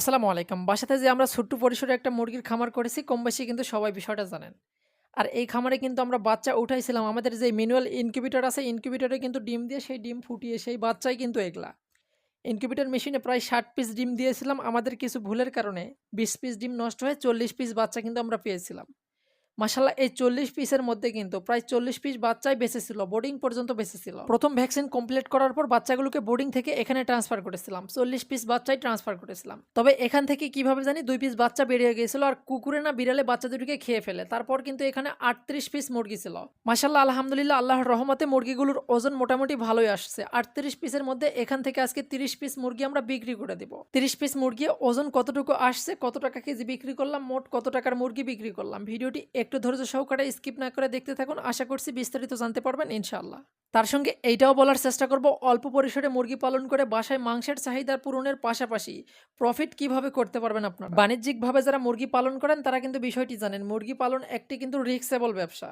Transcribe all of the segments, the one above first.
আসসালামু আলাইকুম। বাসাতে যে আমরা ছোট্ট পরিসরে একটা মুরগির খামার করেছি কম বেশি কিন্তু সবাই বিষয়টা জানেন। আর এই খামারে কিন্তু আমরা বাচ্চা উঠাইছিলাম, আমাদের যে ম্যানুয়াল ইনকিউবেটর আছে ইনকিউবেটরে কিন্তু ডিম দিয়ে সেই ডিম ফুটিয়ে সেই বাচ্চাই কিন্তু এগলা। ইনকিউবেটর মেশিনে প্রায় ষাট পিস ডিম দিয়েছিলাম, আমাদের কিছু ভুলের কারণে বিশ পিস ডিম নষ্ট হয়ে চল্লিশ পিস বাচ্চা কিন্তু আমরা পেয়েছিলাম। মাসাল্লাহ এই চল্লিশ পিসের মধ্যে কিন্তু প্রায় চল্লিশ পিস বাচ্চাই বেঁচেছিল বোর্ডিং পর্যন্ত বেঁচেছিল। প্রথম ভ্যাকসিন কমপ্লিট করার পর বাচ্চাগুলোকে বোর্ডিং থেকে এখানে ট্রান্সফার করেছিলাম, চল্লিশ পিস বাচ্চাই ট্রান্সফার করেছিলাম। তবে এখান থেকে কীভাবে জানি দুই পিস বাচ্চা বেরিয়ে গিয়েছিল আর কুকুরে না বিড়ালে বাচ্চা দুটিকে খেয়ে ফেলে, তারপর কিন্তু এখানে আটত্রিশ পিস মুরগি ছিল। মাসাল্লাহ আলহামদুলিল্লাহ, আল্লাহর রহমতে মুরগিগুলোর ওজন মোটামুটি ভালোই আসছে। আটত্রিশ পিসের মধ্যে এখান থেকে আজকে তিরিশ পিস মুরগি আমরা বিক্রি করে দেবো। তিরিশ পিস মুরগি ওজন কতটুকু আসছে, কত টাকা কেজি বিক্রি করলাম, মোট কত টাকার মুরগি বিক্রি করলাম, ভিডিওটি একটু ধৈর্য সহকারে স্কিপ না করে দেখতে থাকুন। আশা করছি বিস্তারিত জানতে পারবেন ইনশাআল্লাহ। তার সঙ্গে এইটাও বলার চেষ্টা করব, অল্প পরিসরে মুরগি পালন করে বাসায় মাংসের চাহিদা পূরণের পাশাপাশি প্রফিট কীভাবে করতে পারবেন আপনারা? বাণিজ্যিকভাবে যারা মুরগি পালন করেন, তারা কিন্তু বিষয়টি জানেন, মুরগি পালন একটি কিন্তু রিক্সেবল ব্যবসা।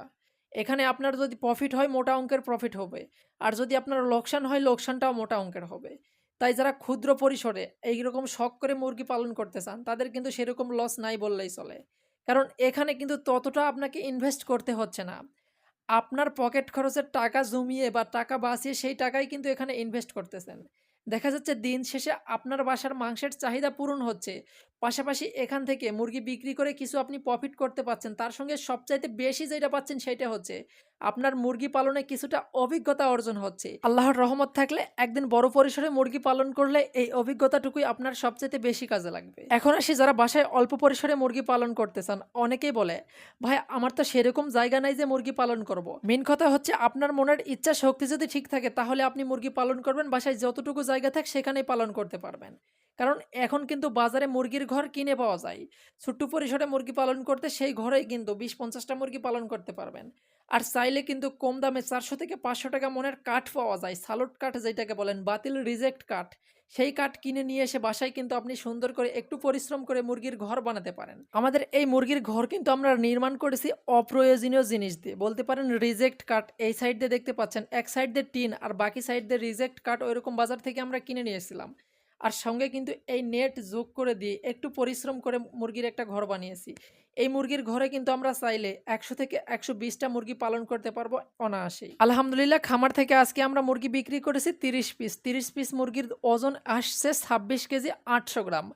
এখানে আপনার যদি প্রফিট হয়, মোটা অঙ্কের প্রফিট হবে। আর যদি আপনার লোকসান হয়, লোকসানটাও মোটা অঙ্কের হবে। তাই যারা ক্ষুদ্র পরিসরে এইরকম শখ করে মুরগি পালন করতে চান, তাদের কিন্তু সেরকম লস নাই বললেই চলে। কারণ এখানে কিন্তু ততটা আপনাকে ইনভেস্ট করতে হচ্ছে না। আপনার পকেট খরচের টাকা জমিয়ে বা টাকা বাঁচিয়ে সেই টাকাই কিন্তু এখানে ইনভেস্ট করতেছেন। দেখা যাচ্ছে দিন শেষে আপনার বাসার মাংসের চাহিদা পূরণ হচ্ছে। পাশাপাশি এখান থেকে মুরগি বিক্রি করে কিছু আপনি প্রফিট করতে পাচ্ছেন, তার সঙ্গে সবচাইতে বেশি যেটা পাচ্ছেন সেটা হচ্ছে আপনার মুরগি পালনে কিছুটা অভিজ্ঞতা অর্জন হচ্ছে। আল্লাহর রহমত থাকলে একদিন বড় পরিসরে মুরগি পালন করলে এই অভিজ্ঞতাটুকুই আপনার সবচাইতে বেশি কাজে লাগবে। এখন আসি যারা বাসায় অল্প পরিসরে মুরগি পালন করতে চান, অনেকেই বলে, ভাই, আমার তো সেরকম জায়গা নাই যে মুরগি পালন করব। মেন কথা হচ্ছে আপনার মনের ইচ্ছা শক্তি যদি ঠিক থাকে, তাহলে আপনি মুরগি পালন করবেন, বাসায় যতটুকু জায়গা থাক সেখানেই পালন করতে পারবেন। কারণ এখন কিন্তু বাজারে মুরগির ঘর কিনে পাওয়া যায়। ছোট্ট পরিসরে মুরগি পালন করতে সেই ঘরেই কিন্তু বিশ পঞ্চাশটা মুরগি পালন করতে পারবেন। আর চাইলে কিন্তু কম দামে চারশো থেকে পাঁচশো টাকা মনের কাঠ পাওয়া যায়, সালোট কাঠ যেটাকে বলেন, বাতিল রিজেক্ট কাঠ। সেই কাঠ কিনে নিয়ে এসে বাসায় কিন্তু আপনি সুন্দর করে একটু পরিশ্রম করে মুরগির ঘর বানাতে পারেন। আমাদের এই মুরগির ঘর কিন্তু আমরা নির্মাণ করেছি অপ্রয়োজনীয় জিনিস দিয়ে। বলতে পারেন রিজেক্ট কাঠ, এই সাইড দিয়ে দেখতে পাচ্ছেন, এক সাইড দিয়ে টিন আর বাকি সাইড দিয়ে রিজেক্ট কাঠ ওইরকম বাজার থেকে আমরা কিনে নিয়েছিলাম আর সঙ্গে কিন্তু এই নেট যোগ করে দিয়ে একটু পরিশ্রম করে মুরগির একটা ঘর বানিয়েছি। এই মুরগির ঘরে কিন্তু আমরা চাইলে একশো থেকে একশো বিশটা মুরগি পালন করতে পারব অনায়াসেই। আলহামদুলিল্লাহ, খামার থেকে আজকে আমরা মুরগি বিক্রি করেছি তিরিশ পিস। তিরিশ পিস মুরগির ওজন আসছে ছাব্বিশ কেজি আটশো গ্রাম।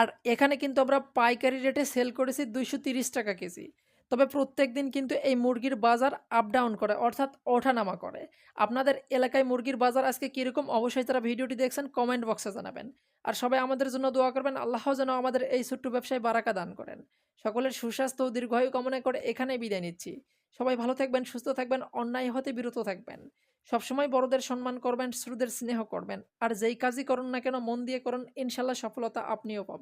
আর এখানে কিন্তু আমরা পাইকারি রেটে সেল করেছি দুইশো টাকা কেজি। তবে প্রত্যেক দিন কিন্তু এই মুরগির বাজার আপ ডাউন করে, অর্থাৎ ওঠানামা করে। আপনাদের এলাকায় মুরগির বাজার আজকে কীরকম? অবশ্যই তারা ভিডিওটি দেখছেন কমেন্ট বক্সে জানাবেন। আর সবাই আমাদের জন্য দোয়া করবেন, আল্লাহ যেন আমাদের এই ছোট্ট ব্যবসায় বারাকা দান করেন। সকলের সুস্বাস্থ্য ও দীর্ঘায়ু কামনা করে এখানেই বিদায় নিচ্ছি। সবাই ভালো থাকবেন, সুস্থ থাকবেন, অন্যায় হতে বিরত থাকবেন। সবসময় বড়দের সম্মান করবেন শ্রুদের স্নেহ করবেন। আর যেই কাজই করুন না কেন, মন দিয়ে করুন ইনশাল্লাহ সফলতা আপনিও পাবেন।